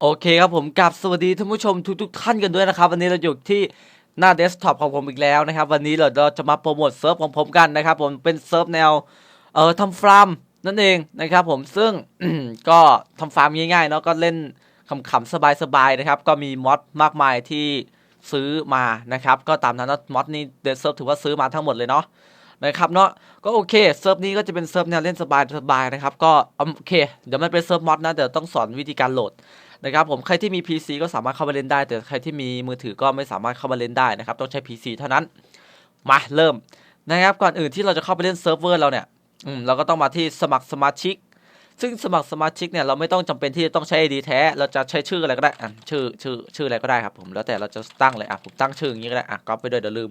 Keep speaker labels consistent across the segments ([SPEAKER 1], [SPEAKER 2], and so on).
[SPEAKER 1] โอเคครับผมกับสวัสดีท่านผู้ชมทุกๆท่านกันด้วยนะครับ วันนี้เราอยู่ที่หน้าเดสก์ท็อปของผมอีกแล้วนะครับ วันนี้เราเราจะมาโปรโมทเซิร์ฟของผมกันนะครับ ผมเป็นเซิร์ฟแนวเอ่อทำฟาร์มนั่นเองนะครับ ผมซึ่ง ก็ทำฟาร์มง่ายๆเนาะก็เล่นขำๆสบายๆนะครับ ก็มีมอดมากมายที่ซื้อมานะครับ ก็ตามนั้นนะมอดนี่เดสเซิร์ฟถือว่าซื้อมาทั้งหมดเลยเนาะนะครับเนาะก็โอเคเซิร์ฟนี้ก็จะเป็นเซิร์ฟแนวเล่นสบายๆนะครับ ก็โอเค เดี๋ยวมันเป็นเซิร์ฟมอดนะเดี๋ยวต้องสอนวิธีการโหลด นะครับผมใครที่มี PC ก็สามารถเข้ามาเล่นได้ แต่ใครที่มีมือถือก็ไม่สามารถเข้ามาเล่นได้นะครับต้องใช้ PC เท่านั้นมาเริ่มนะครับก่อนอื่นที่เราจะเข้าไปเล่นเซิร์ฟเวอร์เราเนี่ยอืมเราก็ต้องมาที่สมัครสมาชิก ซึ่งสมัครสมาชิกเนี่ยเราไม่ต้องจำเป็นที่จะต้องใช้ ID แท้ เราจะใช้ชื่ออะไรก็ได้อะชื่อชื่อชื่ออะไรก็ได้ครับผมแล้วแต่เราจะตั้งเลยอะผมตั้งชื่ออย่างนี้ก็ได้อะก๊อปไปด้วยเดี๋ยวลืม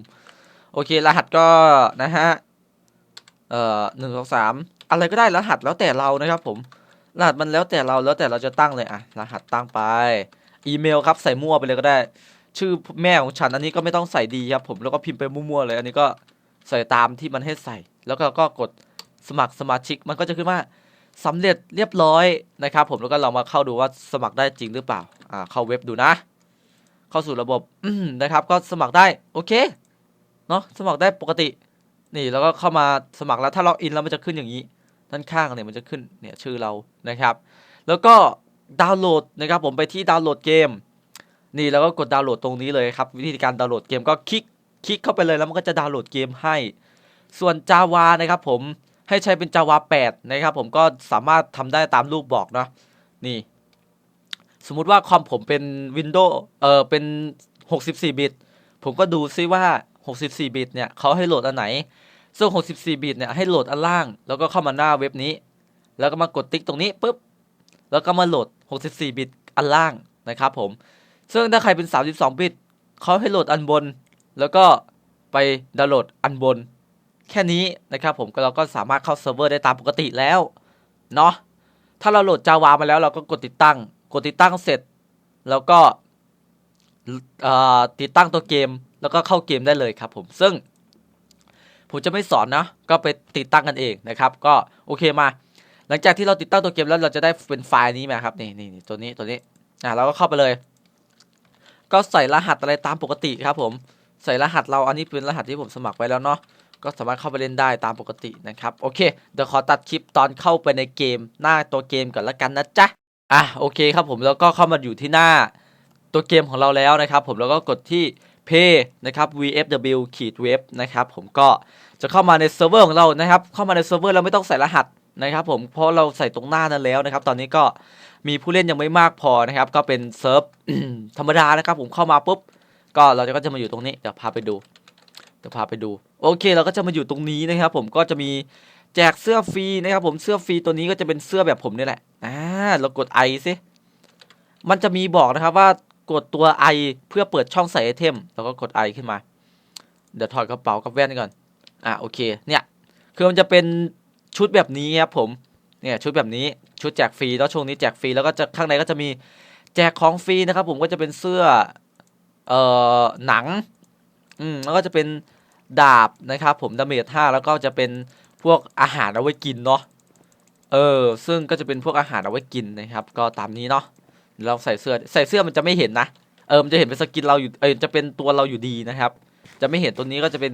[SPEAKER 1] โอเครหัสก็นะฮะเอ่อหนึ่งสองสามอะไรก็ได้รหัสแล้วแต่เรานะครับผม รหัสมันแล้วแต่เราแล้วแต่เราจะตั้งเลยอะรหัสตั้งไป อีเมลครับใส่มั่วไปเลยก็ได้ ชื่อแม่ของฉันอันนี้ก็ไม่ต้องใส่ดีครับผมแล้วก็พิมพ์ไปมั่วๆเลย อันนี้ก็ใส่ตามที่มันให้ใส่ แล้วก็ก็กดสมัครสมาชิกมันก็จะขึ้นว่าสำเร็จเรียบร้อยนะครับผมแล้วก็ลองมาเข้าดูว่าสมัครได้จริงหรือเปล่าอ่าเข้าเว็บดูนะ เข้าสู่ระบบนะครับ ก็สมัครได้โอเคเนาะสมัครได้ปกติ นี่แล้วก็เข้ามาสมัครแล้วถ้าล็อกอินแล้วมันจะขึ้นอย่างนี้ ด้านข้างเนี่ยมันจะขึ้นเนี่ยชื่อเรานะครับ แล้วก็ดาวน์โหลดนะครับผมไปที่ดาวน์โหลดเกม นี่แล้วก็กดดาวน์โหลดตรงนี้เลยครับ วิธีการดาวน์โหลดเกมก็คลิกคลิกเข้าไปเลยแล้วมันก็จะดาวน์โหลดเกมให้ ส่วน Java นะครับผมให้ใช้เป็น Java 8 นะครับผมก็สามารถทำได้ตามรูปบอกเนาะนี่ สมมุติว่าคอมผมเป็น Windows เออเป็น 64 บิต ผมก็ดูซิว่า 64 บิตเนี่ยเขาให้โหลดอันไหน ซึ่ง 64 บิตเนี่ยให้โหลดอันล่าง แล้วก็เข้ามาหน้าเว็บนี้ แล้วก็มากดติ๊กตรงนี้ปุ๊บ แล้วก็มาโหลด 64 บิตอันล่างนะครับผม ซึ่งถ้าใครเป็น 32 บิตเขาให้โหลดอันบน แล้วก็ไปดาวน์โหลดอันบน แค่นี้นะครับผมก็เราก็สามารถเข้าเซิร์ฟเวอร์ได้ตามปกติแล้วเนาะ ถ้าเราโหลด Java มาแล้วเราก็กดติดตั้ง กดติดตั้งเสร็จ แล้วก็ติดตั้งตัวเกม แล้วก็เข้าเกมได้เลยครับผม ซึ่ง ผมจะไม่สอนนะ ก็ไปติดตั้งกันเองนะครับ ก็โอเคมา หลังจากที่เราติดตั้งตัวเกมแล้วเราจะได้เป็นไฟล์นี้มาครับนี่นี่ตัวนี้ตัวนี้อะเราก็เข้าไปเลย ก็ใส่รหัสอะไรตามปกติครับ ผมใส่รหัสเราอันนี้เป็นรหัสที่ผมสมัครไว้แล้วเนาะก็สามารถเข้าไปเล่นได้ตามปกตินะครับโอเคเดี๋ยวขอตัดคลิปตอนเข้าไปในเกมหน้าตัวเกมก่อนละกันนะจ๊ะอะโอเคครับผมแล้วก็เข้ามาอยู่ที่หน้าตัวเกมของเราแล้วนะครับ ผมแล้วก็กดที่ Pay นะครับ VFW ขีดเว็บนะครับผมก็จะเข้ามาในเซิร์ฟเวอร์ของเรานะครับ เข้ามาในเซิร์ฟเวอร์เราไม่ต้องใส่รหัสนะครับผมเพราะเราใส่ตรงหน้านั้นแล้วนะครับ ตอนนี้ก็มีผู้เล่นยังไม่มากพอนะครับ ก็เป็นเซิร์ฟธรรมดานะครับ ผมเข้ามาปุ๊บ ก็เราจะก็จะมาอยู่ตรงนี้เดี๋ยวพาไปดูเดี๋ยวพาไปดู โอเค เราก็จะมาอยู่ตรงนี้นะครับ ผมก็จะมีแจกเสื้อฟรีนะครับ ผมเสื้อฟรีตัวนี้ก็จะเป็นเสื้อแบบผมนี่แหละอ่าเรากดไอซิมันจะมีบอกนะครับว่า กดตัวไอเพื่อเปิดช่องใส่ไอเทม แล้วก็กดไอขึ้นมา เดี๋ยวถอดกระเป๋ากับแว่นก่อน อะโอเค เนี่ย คือมันจะเป็นชุดแบบนี้ครับผม เนี่ยชุดแบบนี้ชุดแจกฟรีแล้วช่วงนี้แจกฟรีแล้วก็จะข้างในก็จะมีแจกของฟรีนะครับผมก็จะเป็นเสื้อ เอ่อหนัง อืมแล้วก็จะเป็นดาบนะครับ ผมดาเมจห้าแล้วก็จะเป็นพวกอาหารเอาไว้กินเนาะ เออ ซึ่งก็จะเป็นพวกอาหารเอาไว้กินนะครับ ก็ตามนี้เนาะ เราใส่เสื้อใส่เสื้อมันจะไม่เห็นนะเออมันจะเห็นเป็นสกินเราอยู่เออจะเป็นตัวเราอยู่ดีนะครับ จะไม่เห็นตัวนี้ก็จะเป็น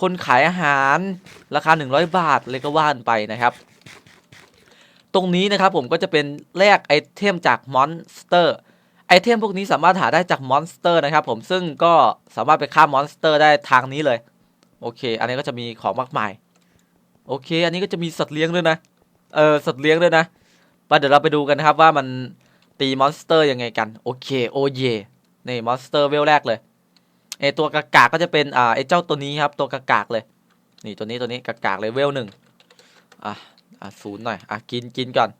[SPEAKER 1] คนขายอาหารราคา 100 บาทเลยก็ว่านไปนะครับ ตรงนี้นะครับผมก็จะเป็นแลกไอเทมจากมอนสเตอร์ไอเทมพวกนี้สามารถหาได้จากมอนสเตอร์นะครับผมซึ่งก็สามารถไปฆ่ามอนสเตอร์ได้ทางนี้เลย โอเค อันนี้ก็จะมีของมากมาย โอเค อันนี้ก็จะมีสัตว์เลี้ยงด้วยนะเออสัตว์เลี้ยงด้วยนะไปเดี๋ยวเราไปดูกันนะครับว่ามัน ตีมอนสเตอร์ยังไงกัน โอเค โอเยนี่มอนสเตอร์เวลแรกเลยไอตัวกากากก็จะเป็นอ่าไอเจ้าตัวนี้ครับ ตัวกากากเลย นี่ตัวนี้ตัวนี้กากากเลยเวลหนึ่งอะอะศูนย์หน่อยอะกินกินก่อน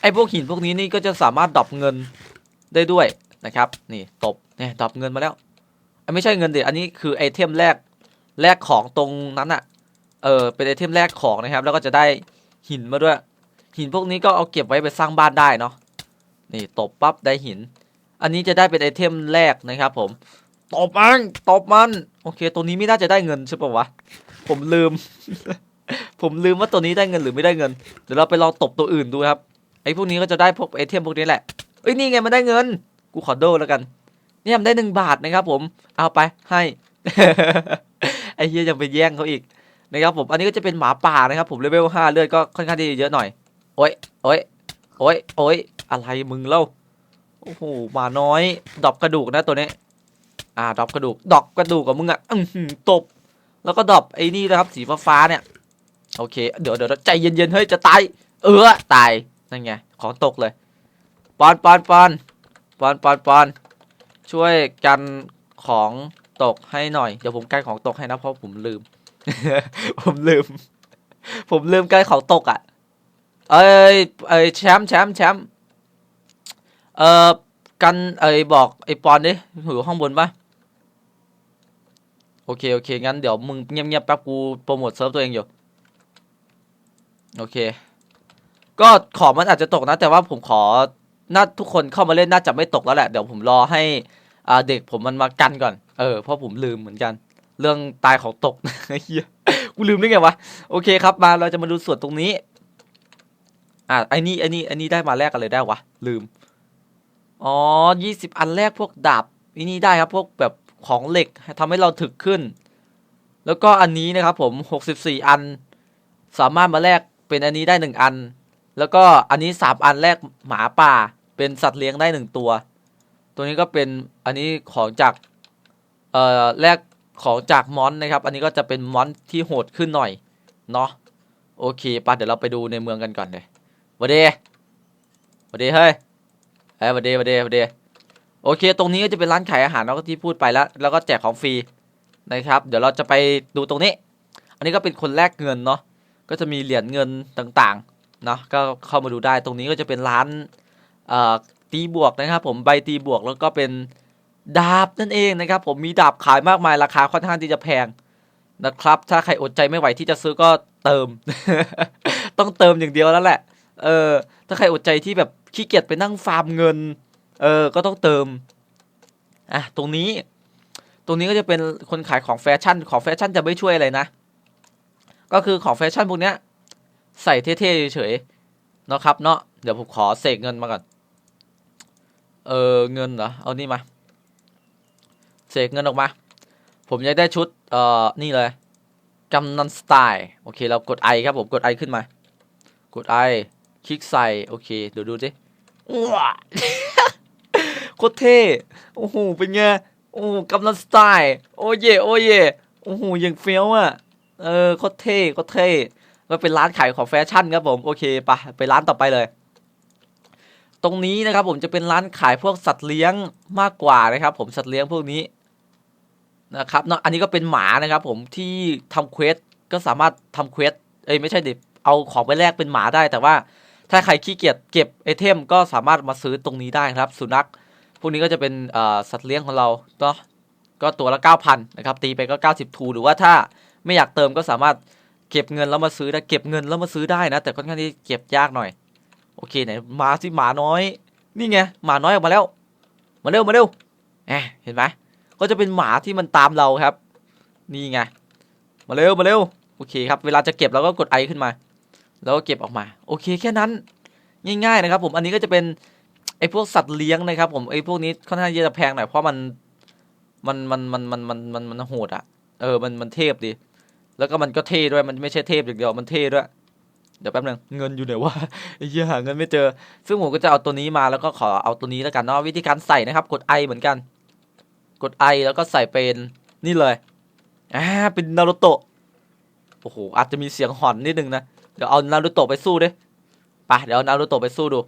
[SPEAKER 1] ไอพวกหินพวกนี้นี่ก็จะสามารถดรอปเงินได้ด้วยนะครับ นี่ตบเนี่ยดรอปเงินมาแล้วไม่ใช่เงินเดี๋ยวอันนี้คือไอเทมแรกแรกของตรงนั้นอะเออเป็นไอเทมแรกของนะครับ แล้วก็จะได้หินมาด้วย หินพวกนี้ก็เอาเก็บไว้ไปสร้างบ้านได้เนาะ นี่ตบปั๊บได้หิน อันนี้จะได้เป็นไอเทมแรกนะครับผม ตบมัน ตบมัน โอเค ตัวนี้ไม่น่าจะได้เงินใช่ปะวะ ผมลืม ผมลืมว่าตัวนี้ได้เงินหรือไม่ได้เงิน เดี๋ยวเราไปลองตบตัวอื่นดูครับ ไอพวกนี้ก็จะได้พวกไอเทมพวกนี้แหละ เอ้ยนี่ไงมันได้เงิน กูขอโดแล้วกัน เนี่ยมันได้หนึ่งบาทนะครับผม เอาไปให้ ไอ้เฮียยังไปแย่งเขาอีกนะครับผม อันนี้ก็จะเป็นหมาป่านะครับผมเลเวลห้าเลือดก็ค่อนข้างที่เยอะหน่อย โอ้ยโอ้ยโอ้ยโอ้ย อะไรมึงเล่า โอ้โหหมาน้อย ดอบกระดูกนะตัวนี้ อ่า ดอบกระดูก ดอกกระดูกกับมึงอะอื้อหือตบ แล้วก็ดอบไอ้นี่นะครับ สีฟ้าเนี่ย โอเค เดี๋ยวเดี๋ยวใจเย็นๆ เฮ้ย จะตาย เออ ตาย นั่นไง ของตกเลย ปอนปอนปอนปอนปอนปอน ช่วยกันของตกให้หน่อย เดี๋ยวผมกันของตกให้นะ เพราะผมลืม ผมลืม ผมลืมกันของตกอะ เอ้ย เอ้ยแชมป์แชมป์แชมป์ เออกันเอ้บอกไอ้ปอนดิอยู่ห้องบนปะโอเค โอเค งั้นเดี๋ยวมึงเงียบๆแป๊บกูโปรโมทเซิร์ฟตัวเองอยู่ โอเค ก็ของมันอาจจะตกนะ แต่ว่าผมขอน่าทุกคนเข้ามาเล่นน่าจะไม่ตกแล้วแหละ เดี๋ยวผมรอให้อ่าเด็กผมมันมากันก่อน เออ เพราะผมลืมเหมือนกัน เรื่องตายของตกเฮียกูลืมได้ไงวะ โอเคครับ มาเราจะมาดูส่วนตรงนี้ อ่าไอ้นี่ไอ้นี่ไอ้นี่ได้มาแรกกันเลยได้วะ ลืม อ๋อยี่สิบอันแรกพวกดาบอันนี้ได้ครับพวกแบบของเหล็กทำให้เราถึกขึ้น แล้วก็อันนี้นะครับผมหกสิบสี่อัน สามารถมาแลกเป็นอันนี้ได้หนึ่งอัน แล้วก็อันนี้สามอันแลกหมาป่า เป็นสัตว์เลี้ยงได้หนึ่งตัว ตัวนี้ก็เป็นอันนี้ของจากเอ่อแลกของจากมอนนะครับ อันนี้ก็จะเป็นมอนที่โหดขึ้นหน่อยเนาะโอเคปะเดี๋ยวเราไปดูในเมืองกันก่อนเลยวัสดีวัสดีเฮ้ย เฮ้ยวัสดีหวัสดีวัสดีโอเค ตรงนี้ก็จะเป็นร้านขายอาหารแล้วก็ที่พูดไปแล้ว แล้วก็แจกของฟรีนะครับ เดี๋ยวเราจะไปดูตรงนี้ อันนี้ก็เป็นคนแลกเงินเนาะ ก็จะมีเหรียญเงินต่างๆ เนาะ ก็เข้ามาดูได้ ตรงนี้ก็จะเป็นร้านเอ่อตีบวกนะครับ ผม ใบตีบวกแล้วก็เป็นดาบนั่นเองนะครับ ผม มีดาบขายมากมาย ราคาค่อนข้างที่จะแพงนะครับ ถ้าใครอดใจไม่ไหวที่จะซื้อก็เติม ต้องเติมอย่างเดียวแล้วแหละ เออ ถ้าใครอดใจที่แบบขี้เกียจไปนั่งฟาร์มเงิน เออ ก็ต้องเติม อะ ตรงนี้ ตรงนี้ก็จะเป็นคนขายของแฟชั่น ของแฟชั่นจะไม่ช่วยอะไรนะ ก็คือของแฟชั่นพวกเนี้ย ใส่เท่ๆเฉยๆเนะครับ เนาะ เดี๋ยวผมขอเสกเงินมาก่อน เออ เงินเหรอ เอานี่มา เสกเงินออกมา ผมอยากได้ชุด เอ่อ นี่เลยกำนันสไตล์ โอเค เรากดไอครับผม กดไอขึ้นมา กดไอ คลิกใส่ โอเค เดี๋ยวดูสิว้าโคตรเท่ โอ้โห เป็นไง โอ้กำนันสไตล์ โอ้เย่โอ้เย่โอ้โหยังเฟี้ยวอะ เออโคตรเท่โคตรเท่ก็เป็นร้านขายของแฟชั่นครับผม โอเคปะไปร้านต่อไปเลย ตรงนี้นะครับผมจะเป็นร้านขายพวกสัตว์เลี้ยงมากกว่านะครับ ผมสัตว์เลี้ยงพวกนี้นะครับเนาะอันนี้ก็เป็นหมานะครับผมที่ทำเควสก็สามารถทำเควสเอ้ยไม่ใช่ดิเอาของไปแลกเป็นหมาได้แต่ว่า ถ้าใครขี้เกียจเก็บไอเทมก็สามารถมาซื้อตรงนี้ได้ครับ สุนัขพวกนี้ก็จะเป็นสัตว์เลี้ยงของเราเนาะก็ตัวละ 9,000นะครับตีไปก็ 90 ทูหรือว่าถ้าไม่อยากเติมก็สามารถเก็บเงินแล้วมาซื้อได้เก็บเงินแล้วมาซื้อได้นะ แต่ค่อนข้างที่เก็บยากหน่อย โอเคไหนมาสิหมาน้อย นี่ไงหมาน้อยออกมาแล้ว มาเร็วมาเร็วแหมเห็นไหมก็จะเป็นหมาที่มันตามเราครับ นี่ไงมาเร็วมาเร็วโอเคครับ เวลาจะเก็บเราก็กดไอขึ้นมา แล้วก็เก็บออกมา โอเคแค่นั้นง่ายๆนะครับผมอันนี้ก็จะเป็นไอ้พวกสัตว์เลี้ยงนะครับผมไอ้พวกนี้ค่อนข้างจะแพงหน่อยเพราะมันมันมันมันมันมันมันมันโหดอะเออมันมันเทพดีแล้วก็มันก็เท่ด้วยมันไม่ใช่เทพอย่างเดียวมันเท่ด้วยเดี๋ยวแป๊บนึงเงินอยู่ไหนวะไอ้เหี้ยหาเงินไม่เจอ ซึ่งผมก็จะเอาตัวนี้มาแล้วก็ขอเอาตัวนี้แล้วกันเนาะวิธีการใส่นะครับ กดไอเหมือนกัน กดไอแล้วก็ใส่เป็นนี่เลยอ่าเป็นนารูโตะโอ้โหอาจจะมีเสียงหอนนิดนึงนะ ดี๋ยวเอานารูโตะไปสู้ดิไปเดี๋ยวเอานารูโตะไปสู้ดู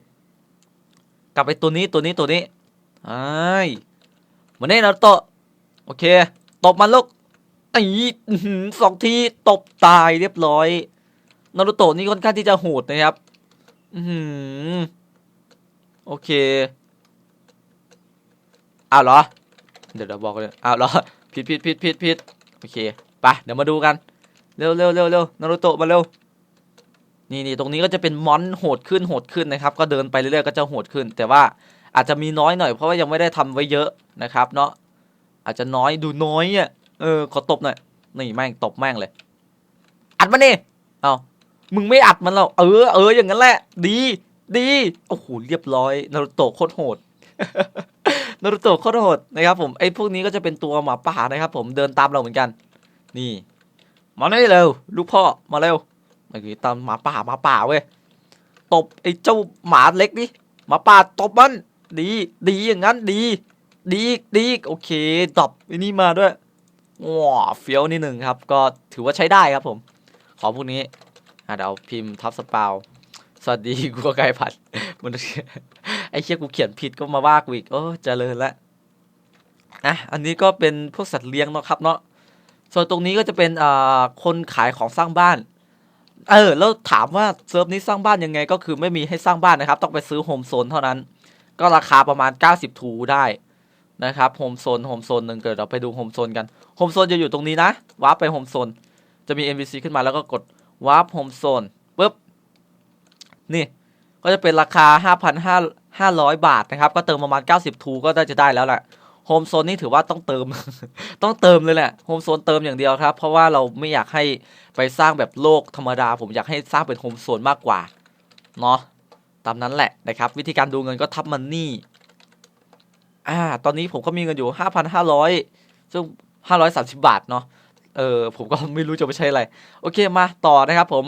[SPEAKER 1] กลับไปตัวนี้ตัวนี้ตัวนี้ไอ้ายมาเน่นารูโตะโอเคตบมันลูกไอ้สองทีตบตายเรียบร้อยนารูโตะนี่ค่อนข้างที่จะโหดนะครับ อือหือโอเคอ้าวเหรอ เดี๋ยวเดี๋ยวบอกเลยอ้าวเหรอผิดผิดผิดผิดผิดโอเคไปเดี๋ยวมาดูกัน เร็วเร็วเร็วเร็วนารูโตะมาเร็ว นี่นี่ตรงนี้ก็จะเป็นมอนโหดขึ้นโหดขึ้นนะครับ ก็เดินไปเรื่อยๆก็จะโหดขึ้น แต่ว่าอาจจะมีน้อยหน่อยเพราะว่ายังไม่ได้ทำไว้เยอะนะครับ เนาะอาจจะน้อยดูน้อยอะเออขอตบหน่อยนี่แม่งตบแม่งเลย อัดมันนี่เอามึงไม่อัดมันหรอกเออเอออย่างนั้นแหละ ดีดีโอ้โหเรียบร้อยนารุโตะโคตรโหดนารุโตะโคตรโหดนะครับผมไอ้พวกนี้ก็จะเป็นตัวหมาป่านะครับ ผมเดินตามเราเหมือนกัน นี่มาได้เร็วลูกพ่อมาเร็ว เมื่อกี้ตามหมาป่าหมาป่าเว้ยตบไอ้เจ้าหมาเล็กนี่หมาป่าตบมันดีดีอย่างนั้นดี ดีดีโอเคตบไอ้นี่มาด้วยว้าเฟี้ยวนิดหนึ่งครับ ก็ถือว่าใช้ได้ครับผม ขอพวกนี้เดี๋ยวพิมพ์ทับสปาวสวัสดีกูก็ไกลผัดมันไอ้เชี่ยกูเขียนผิดก็มาว่ากูอีกโอ้เจริญละอะอันนี้ก็เป็นพวกสัตว์เลี้ยงเนาะครับเนาะส่วนตรงนี้ก็จะเป็นอ่าคนขายของสร้างบ้าน เออ แล้วถามว่าเซิร์ฟนี้สร้างบ้านยังไง ก็คือไม่มีให้สร้างบ้านนะครับ ต้องไปซื้อโฮมโซนเท่านั้น ก็ราคาประมาณ 90 ทูได้นะครับโฮมโซนโฮมโซนหนึ่งเกิดเราไปดูโฮมโซนกันโฮมโซนจะอยู่ตรงนี้นะวาร์ปไปโฮมโซนจะมี NPC ขึ้นมาแล้วก็กดวาร์ปโฮมโซนปุ๊บนี่ก็จะเป็นราคา 5,500 บาทนะครับ ก็เติมประมาณ 90 ทูก็ได้จะได้แล้วแหละ โฮมโซนนี่ถือว่าต้องเติม ต้องเติมเลยแหละโฮมโซนเติมอย่างเดียวครับ เพราะว่าเราไม่อยากให้ไปสร้างแบบโลกธรรมดา ผมอยากให้สร้างเป็นโฮมโซนมากกว่าเนาะตามนั้นแหละนะครับ วิธีการดูเงินก็ทับมันนี่อ่าตอนนี้ผมก็มีเงินอยู่ 5,500 ซึ่ง 530 บาทเนาะเออผมก็ไม่รู้จะไปใช้อะไร โอเคมาต่อนะครับผม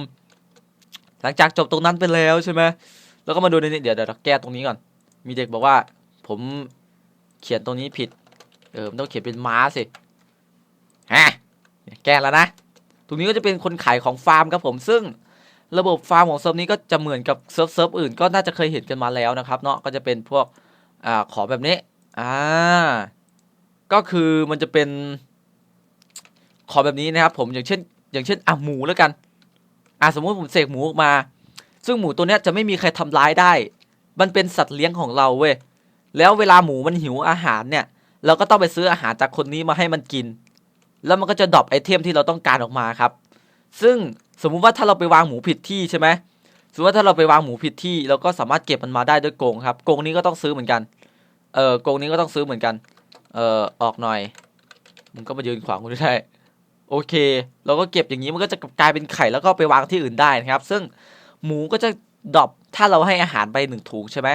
[SPEAKER 1] หลังจากจบตรงนั้นไปแล้วใช่ไหมแล้วก็มาดูในนี้เดี๋ยวเดี๋ยวแก้ตรงนี้ก่อน มีเด็กบอกว่าผม เขียนตรงนี้ผิด เออมันต้องเขียนเป็นม้าสิฮะแก้แล้วนะ ตรงนี้ก็จะเป็นคนขายของฟาร์มครับผมซึ่งระบบฟาร์มของเซิร์ฟนี้ก็จะเหมือนกับเซิร์ฟเซิร์ฟอื่นก็น่าจะเคยเห็นกันมาแล้วนะครับเนาะก็จะเป็นพวกอ่าขอแบบนี้อ่าก็คือมันจะเป็นขอแบบนี้นะครับ ผมอย่างเช่น อย่างเช่นอะหมูแล้วกันอะสมมติผมเสกหมูออกมา ซึ่งหมูตัวเนี้ยจะไม่มีใครทำร้ายได้ มันเป็นสัตว์เลี้ยงของเราเว้ย แล้วเวลาหมูมันหิวอาหารเนี่ย เราก็ต้องไปซื้ออาหารจากคนนี้มาให้มันกิน แล้วมันก็จะดรอปไอเทมที่เราต้องการออกมาครับ ซึ่งสมมุติว่าถ้าเราไปวางหมูผิดที่ใช่ไหมสมมติว่าถ้าเราไปวางหมูผิดที่เราก็สามารถเก็บมันมาได้ด้วยโกงครับโกงนี้ก็ต้องซื้อเหมือนกัน เออโกงนี้ก็ต้องซื้อเหมือนกัน เออออกหน่อยมึงก็มายืนขวางกูได้โอเค เราก็เก็บอย่างนี้มันก็จะกลายเป็นไข่แล้วก็ไปวางที่อื่นได้นะครับ ซึ่งหมูก็จะดรอปถ้าเราให้อาหารไปหนึ่งถุงใช่ไหม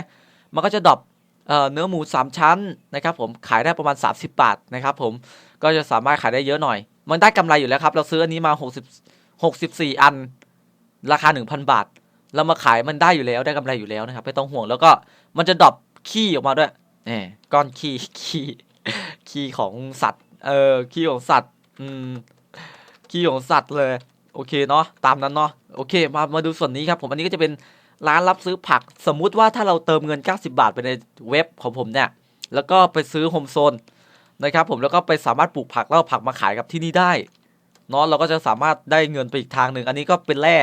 [SPEAKER 1] มันก็จะดรอป เนื้อหมูสามชั้นนะครับผมขายได้ประมาณ 30 บาทนะครับผมก็จะสามารถขายได้เยอะหน่อย มันได้กำไรอยู่แล้วครับ เราซื้ออันนี้มา 60 64 อัน ราคา 1,000 บาท เรามาขายมันได้อยู่แล้วได้กำไรอยู่แล้วนะครับไม่ต้องห่วงแล้วก็มันจะดรอปขี้ออกมาด้วยแหมก้อนขี้ขี้ขี้ของสัตว์เออขี้ของสัตว์อืมขี้ของสัตว์เลย โอเคเนาะตามนั้นเนาะโอเคมามาดูส่วนนี้ครับผมอันนี้ก็จะเป็นร้านรับซื้อผักสมมุติว่าถ้าเราเติมเงิน 90 บาทไปในเว็บของผมเนี่ยแล้วก็ไปซื้อโฮมโซนนะครับผมแล้วก็ไปสามารถปลูกผักแล้วเอาผักมาขายกับที่นี่ได้เนาะเราก็จะสามารถได้เงินไปอีกทางหนึ่งอันนี้ก็เป็นแร่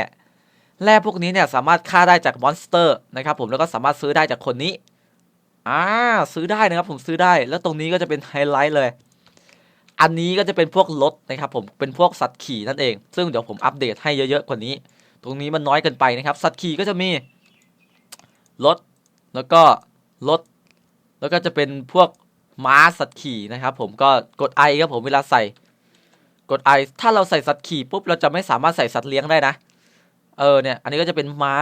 [SPEAKER 1] แร่พวกนี้เนี่ยสามารถฆ่าได้จากมอนสเตอร์นะครับผมแล้วก็สามารถซื้อได้จากคนนี้อ่าซื้อได้นะครับผมซื้อได้แล้วตรงนี้ก็จะเป็นไฮไลท์เลย อันนี้ก็จะเป็นพวกรถนะครับผมเป็นพวกสัตว์ขี่นั่นเอง ซึ่งเดี๋ยวผมอัปเดตให้เยอะๆกว่านี้ ตรงนี้มันน้อยเกินไปนะครับ สัตว์ขี่ก็จะมีรถแล้วก็รถแล้วก็จะเป็นพวกม้าสัตว์ขี่นะครับ ผมก็กดไอครับผมเวลาใส่กดไอถ้าเราใส่สัตว์ขี่ปุ๊บเราจะไม่สามารถใส่สัตว์เลี้ยงได้นะเออเนี่ยอันนี้ก็จะเป็นม้า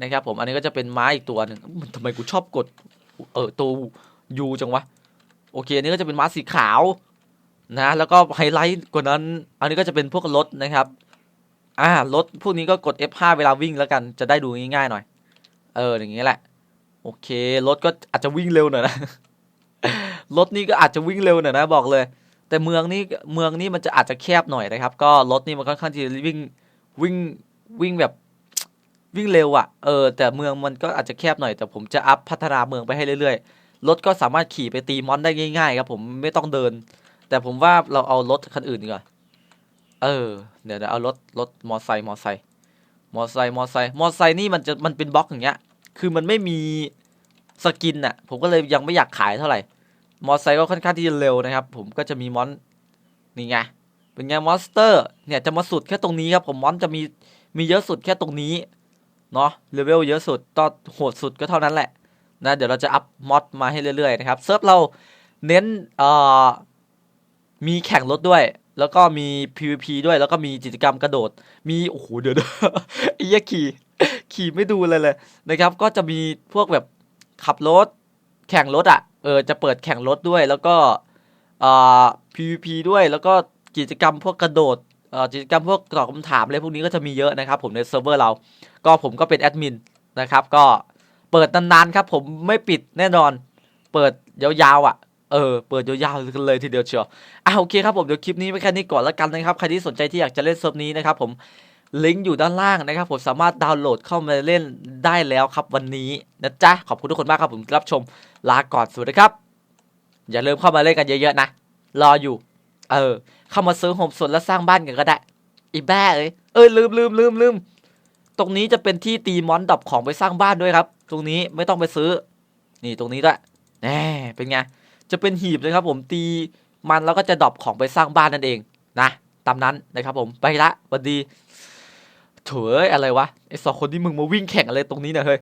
[SPEAKER 1] นะครับ ผมอันนี้ก็จะเป็นม้าอีกตัวหนึ่งมันทำไมกูชอบกดเออตัวยูจังวะโอเคอันนี้ก็จะเป็นม้าสีขาว นะแล้วก็ไฮไลท์กว่านั้น อันนี้ก็จะเป็นพวกรถนะครับ อ่ารถพวกนี้ก็กด F5 เวลาวิ่งแล้วกันจะได้ดูง่ายๆหน่อย เอออย่างนี้แหละ โอเครถก็อาจจะวิ่งเร็วหน่อยนะรถนี่ก็อาจจะวิ่งเร็วหน่อยนะบอกเลย แต่เมืองนี่เมืองนี่มันจะอาจจะแคบหน่อยนะครับ ก็รถนี่มันค่อนข้างที่จะวิ่งวิ่งวิ่งแบบวิ่งเร็วอะ่ะ เออ แต่เมืองมันก็อาจจะแคบหน่อย แต่ผมจะอัพพัฒนาเมืองไปให้เรื่อยๆ รถก็สามารถขี่ไปตีมอนได้ง่ายๆครับผมไม่ต้องเดิน แต่ผมว่าเราเอารถคันอื่นดีกว่า เออ เดี๋ยวเดี๋ยวเอารถรถมอไซค์มอไซค์มอไซค์มอไซค์มอไซค์นี่มันจะมันเป็นบล็อกอย่างเงี้ย คือมันไม่มีสกินน่ะผมก็เลยยังไม่อยากขายเท่าไหร่ มอไซค์ก็ค่อนข้างที่จะเร็วนะครับ ผมก็จะมีมอนนี่ไง เป็นไงมอนสเตอร์ เนี่ยจะมาสุดแค่ตรงนี้ครับ ผมมอนจะมีมีเยอะสุดแค่ตรงนี้ เนาะเลเวลเยอะสุดต่อโหดสุดก็เท่านั้นแหละนะเดี๋ยวเราจะอัพมอดมาให้เรื่อยๆนะครับเซิร์ฟเราเน้นเอ่อ มีแข่งรถด้วย แล้วก็มี PVP ด้วย แล้วก็มีกิจกรรมกระโดด มี โอ้โห เดี๋ยวนะไอ้ยขี่ ขี่ไม่ดูเลยเลยนะครับ ก็จะมีพวกแบบขับรถ แข่งรถอะ เออ จะเปิดแข่งรถด้วย แล้วก็อ่า PVP ด้วย แล้วก็กิจกรรมพวกกระโดดเอ่อกิจกรรมพวกตอบคำถามอะไรพวกนี้ก็จะมีเยอะนะครับ ผมในเซิร์ฟเวอร์เรา ก็ผมก็เป็นแอดมินนะครับ ก็เปิดนานๆครับ ผมไม่ปิดแน่นอน เปิดยาวๆอะ เออเปิดยาวๆกันเลยทีเดียวเชียวอะโอเคครับผมเดี๋ยวคลิปนี้ไว้แค่นี้ก่อนแล้วกันนะครับใครที่สนใจที่อยากจะเล่นเซิร์ฟนี้นะครับผมลิงก์อยู่ด้านล่างนะครับผมสามารถดาวน์โหลดเข้ามาเล่นได้แล้วครับวันนี้นะจ๊ะขอบคุณทุกคนมากครับผมรับชมลาก่อนสวัสดีครับ อย่าลืมเข้ามาเล่นกันเยอะๆนะ รออยู่ เออ เข้ามาซื้อโฮมส่วนแล้วสร้างบ้านกันก็ได้ อีแบ้เอ้ยเอ้ยลืมลืมลืมลืมตรงนี้จะเป็นที่ตีมอนดับของไปสร้างบ้านด้วยครับ ตรงนี้ไม่ต้องไปซื้อ นี่ตรงนี้ด้วยแหมเป็นไง จะเป็นหีบนะครับผมตีมันแล้วก็จะดรอปของไปสร้างบ้านนั่นเองนะตามนั้นนะครับผมไปละสวัสดีเถออะไรวะไอสองคนที่มึงมาวิ่งแข่งอะไรตรงนี้เนี่ยเฮ้ย